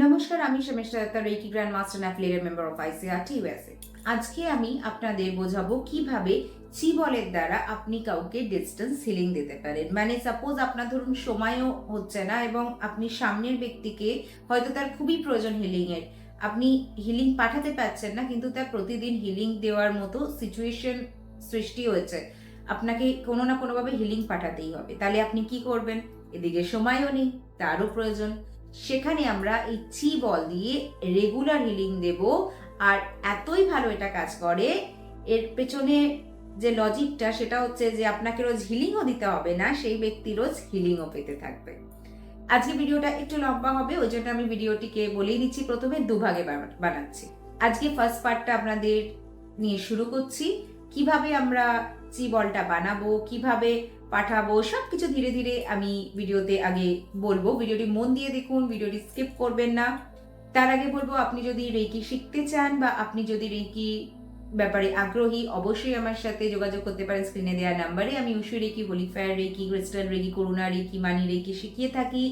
নমস্কার, আমি Samesh Datta reiki grand master affiliated member of ICRT USA আজকে আমি আপনাদের বোঝাবো কীভাবে চি বলের দ্বারা আপনি কাউকে ডিস্টেন্স হিলিং দিতে পারেন। মানে সাপোজ আপনার ধরুন সময়ও হচ্ছে না এবং আপনি সামনের ব্যক্তিকে হয়তো তার খুবই প্রয়োজন হিলিং এর। আপনি হিলিং পাঠাতে পারছেন না, কিন্তু তার প্রতিদিন হিলিং দেওয়ার মতো সিচুয়েশন সৃষ্টি হয়েছে। আপনাকে কোনো না কোনোভাবে হিলিং পাঠাতেই হবে। তাহলে আপনি কি করবেন? এদিকে সময়ও নেই, তারও প্রয়োজন। সেখানে আমরা এই চি বল দিয়ে রেগুলার হিলিং দেব। আর এতই ভালো এটা কাজ করে, এর পেছনে যে লজিকটা সেটা হচ্ছে যে আপনাকে রোজ হিলিংও দিতে হবে না, সেই ব্যক্তি রোজ হিলিংও পেতে থাকবে। আজকে ভিডিওটা একটু লম্বা হবে, ওই জন্য আমি ভিডিওটিকে বলেই দিচ্ছি, প্রথমে দুভাগে বানা- বানাচ্ছি। আজকে ফার্স্ট পার্টটা আপনাদের নিয়ে শুরু করছি। কীভাবে আমরা বলটা বানাবো, কীভাবে পাঠাবো সব কিছু ধীরে ধীরে আমি ভিডিওতে আগে বলব। ভিডিওটি মন দিয়ে দেখুন, ভিডিওটি স্কিপ করবেন না। তার আগে বলব, আপনি যদি রেকি শিখতে চান বা আপনি যদি রেকি ব্যাপারে আগ্রহী, অবশ্যই আমার সাথে যোগাযোগ করতে পারেন। স্ক্রিনে দেওয়া নাম্বারে আমি Usui reiki holy fire reiki crystal reiki Karuna reiki money reiki শিখিয়ে থাকি।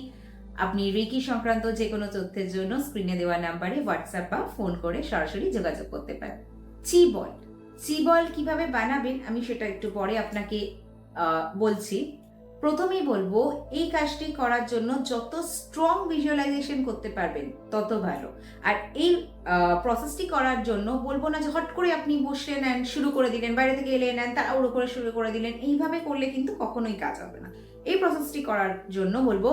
আপনি রেকি সংক্রান্ত যে কোনো তথ্যের জন্য স্ক্রিনে দেওয়া নাম্বারে হোয়াটসঅ্যাপ বা ফোন করে সরাসরি যোগাযোগ করতে পারেন। চি বল। চি বল কীভাবে বানাবেন আমি সেটা একটু পরে আপনাকে বলছি। প্রথমেই বলব, এই কাজটি করার জন্য যত স্ট্রং ভিজুয়ালাইজেশন করতে পারবেন, তত ভালো। আর এই প্রসেসটি করার জন্য বলব না যে হট করে আপনি বসলেন নেন শুরু করে দিলেন, বাইরে থেকে এলে নেন অ্যান্ড তাড়াহুড়ো করে শুরু করে দিলেন, এইভাবে করলে কিন্তু কখনোই কাজ হবে না। এই প্রসেসটি করার জন্য বলব,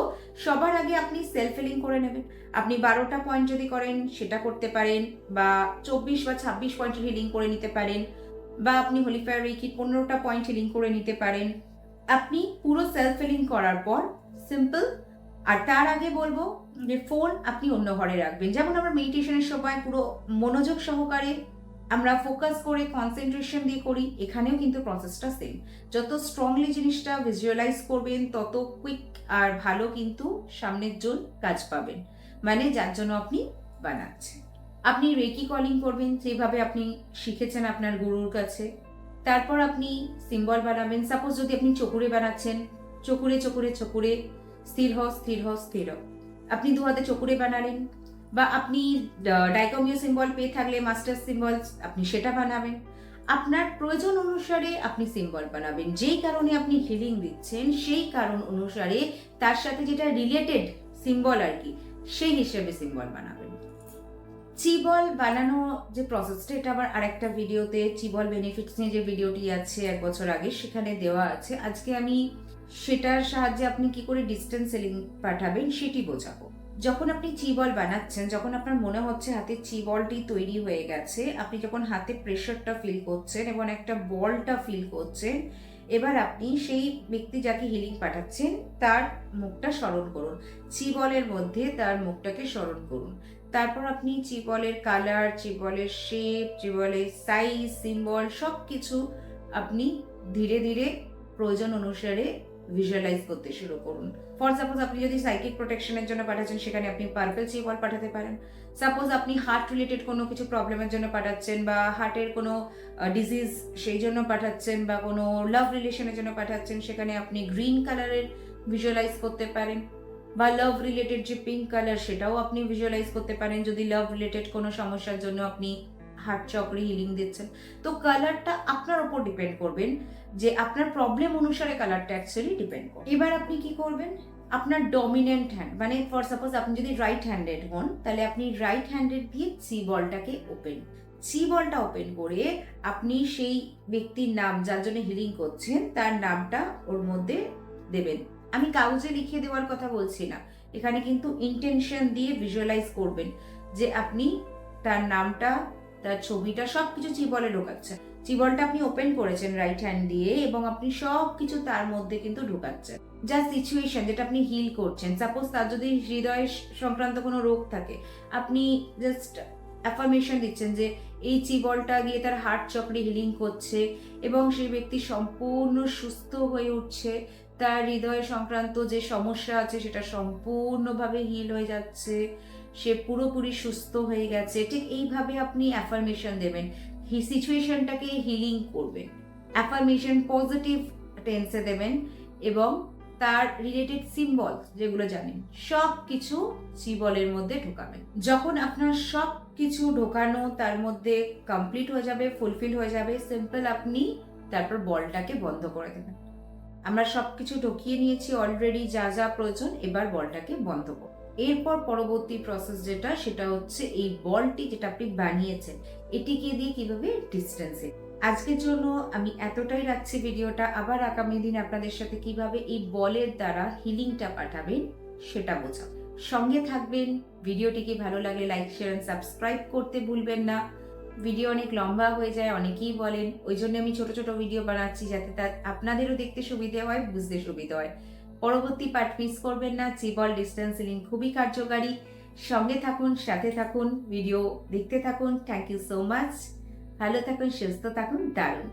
সবার আগে আপনি সেলফ ফিলিং করে নেবেন। আপনি বারোটা পয়েন্ট যদি করেন, সেটা করতে পারেন বা চব্বিশ বা ছাব্বিশ পয়েন্ট হিলিং করে নিতে পারেন বা আপনি হোলিফায়ার রেকি পনেরোটা পয়েন্ট হিলিং করে নিতে পারেন। আপনি পুরো সেলফ ফিলিং করার পর সিম্পল আর তার আগে বলব যে ফোন আপনি অন্য ঘরে রাখবেন। যেমন আমরা মেডিটেশনের সময় পুরো মনোযোগ সহকারে আমরা ফোকাস করে কনসেন্ট্রেশন দিয়ে করি, এখানেও কিন্তু প্রসেসটা সেম যত স্ট্রংলি জিনিসটা ভিজুয়ালাইজ করবেন, তত কুইক আর ভালো কিন্তু সামনের জন কাজ পাবেন। মানে যার জন্য আপনি বানাচ্ছেন। আপনি রেকি কলিং করবেন, যেভাবে আপনি শিখেছেন আপনার গুরুর কাছে। তারপর আপনি সিম্বল বানাবেন। সাপোজ যদি আপনি চকুরে বানাচ্ছেন চকুরে চকুরে চকুরে স্থির হ স্থির হ স্থির। আপনি দু হাতে চকুরে বানালেন বা আপনি ডাইকমিও সিম্বল পেয়ে থাকলে মাস্টার সিম্বল আপনি সেটা বানাবেন। আপনার প্রয়োজন অনুসারে আপনি সিম্বল বানাবেন। যেই কারণে আপনি হিলিং দিচ্ছেন, সেই কারণ অনুসারে তার সাথে যেটা রিলেটেড সিম্বল আর কি, সেই হিসেবে সিম্বল বানাবেন। চিবল বানানো যে প্রসেসটা এটা আবার আরেকটা ভিডিওতে চিবল বেনিফিটস নিয়ে যে ভিডিওটি আছে এক বছর আগে, সেখানে দেওয়া আছে। আজকে আমি সেটার সাহায্যে আপনি কি করে ডিস্টেন্স সেলিং পাঠাবেন, সেটি বোঝাবো। যখন আপনি চিবল বানাচ্ছেন, যখন আপনার মনে হচ্ছে হাতে চিবলটি তৈরি হয়ে গেছে, আপনি যখন হাতে প্রেশারটা ফিল করছেন এবং একটা বলটা ফিল করছেন, এবার আপনি সেই ব্যক্তি যাকে হিলিং পাঠাচ্ছেন, তার মুখটা স্মরণ করুন। চিবলের মধ্যে তার মুখটাকে স্মরণ করুন। তারপর আপনি চিবলের কালার চিবলের শেপ চিবলের সাইজ সিম্বল সব কিছু আপনি ধীরে ধীরে প্রয়োজন অনুসারে ভিজুয়ালাইজ করতে শুরু করুন। ফর সাপোজ আপনি যদি সাইকিক প্রোটেকশনের জন্য পাঠাচ্ছেন, সেখানে আপনি পার্পেল চিবল পাঠাতে পারেন। সাপোজ আপনি হার্ট রিলেটেড কোনো কিছু প্রবলেমের জন্য পাঠাচ্ছেন বা হার্টের কোনো ডিজিজ সেই জন্য পাঠাচ্ছেন বা কোনো লাভ রিলেশনের জন্য পাঠাচ্ছেন, সেখানে আপনি গ্রিন কালারের ভিজুয়ালাইজ করতে পারেন। বা লাভ রিলেটেড যে পিঙ্ক কালার সেটাও আপনি ভিজুয়ালাইজ করতে পারেন। যদি লাভ রিলেটেড কোনো সমস্যার জন্য আপনি হার্ট চক্রে হিলিং দিচ্ছেন, তো কালারটা আপনার উপর ডিপেন্ড করবেন যে আপনার প্রবলেম অনুসারে কালারটা অ্যাকচুয়ালি ডিপেন্ড করে এবার আপনি কি করবেন? আপনার ডমিনেন্ট হ্যান্ড মানে ফর সাপোজ আপনি যদি রাইট হ্যান্ডেড হন, তাহলে আপনি রাইট হ্যান্ডেড দিয়ে সি বলটাকে ওপেন সি বলটা ওপেন করে আপনি সেই ব্যক্তির নাম যার জন্য হিলিং করছেন, তার নামটা ওর মধ্যে দেবেন। আমি কাগজে লিখিয়ে দেওয়ার কথা বলছি না। এখানে কিন্তু ইন্টেনশন দিয়ে ভিজুয়ালাইজ করবেন যে আপনি তার নামটা, তার ছবিটা সব কিছু চিবলে ঢোকাচ্ছেন। চিবলটা আপনি ওপেন করেছেন রাইট হ্যান্ড দিয়ে এবং আপনি সব কিছু তার মধ্যে কিন্তু ঢোকাচ্ছেন। যা সিচুয়েশন যেটা আপনি হিল করছেন। সাপোজ তার যদি হৃদয় সংক্রান্ত কোনো রোগ থাকে, আপনি জাস্ট অ্যাফার্মেশন দিচ্ছেন যে এই চিবলটা গিয়ে তার হার্ট চক্রে হিলিং করছে এবং সেই ব্যক্তি সম্পূর্ণ সুস্থ হয়ে উঠছে। তার হৃদয় সংক্রান্ত যে সমস্যা আছে, সেটা সম্পূর্ণভাবে হিল হয়ে যাচ্ছে। সে পুরোপুরি সুস্থ হয়ে গেছে। ঠিক এইভাবে আপনি অ্যাফার্মেশন দেবেন। সিচুয়েশনটাকে হিলিং করবেন। অ্যাফার্মেশন পজিটিভ টেন্সে দেবেন এবং তার রিলেটেড সিম্বল যেগুলো জানেন সব কিছু চিবলের মধ্যে ঢোকাবেন। যখন আপনার সব কিছু ঢোকানো তার মধ্যে কমপ্লিট হয়ে যাবে ফুলফিল হয়ে যাবে সিম্পল আপনি তারপর বলটাকে বন্ধ করে দেবেন। আমরা সব কিছু ঢুকিয়ে নিয়েছি অলরেডি যা যা প্রয়োজন, এবার বলটাকে বন্ধ করব। এরপর পরবর্তী প্রসেস যেটা, সেটা হচ্ছে এই বলটি যেটা আপনি বানিয়েছেন এটিকে দিয়ে কীভাবে ডিস্টেন্সে আজকের জন্য আমি এতটাই রাখছি ভিডিওটা। আবার আগামী দিন আপনাদের সাথে কীভাবে এই বলের দ্বারা হিলিংটা পাঠাবেন, সেটা বোঝাবো। সঙ্গে থাকবেন। ভিডিওটিকে ভালো লাগলে লাইক শেয়ার সাবস্ক্রাইব করতে ভুলবেন না। ভিডিও অনেক লম্বা হয়ে যায়, অনেকেই বলেন, ওই জন্য আমি ছোট ছোট ভিডিও বানাচ্ছি যাতে তার, আপনাদেরও দেখতে সুবিধে হয়, বুঝতে সুবিধে হয়। পরবর্তী পার্ট মিস করবেন না চিবল ডিস্টেন্স সিলিং খুবই কার্যকারী। সঙ্গে থাকুন, সাথে থাকুন ভিডিও দেখতে থাকুন। থ্যাংক ইউ সো মাচ ভালো থাকুন, সুস্থ থাকুন, দারুণ।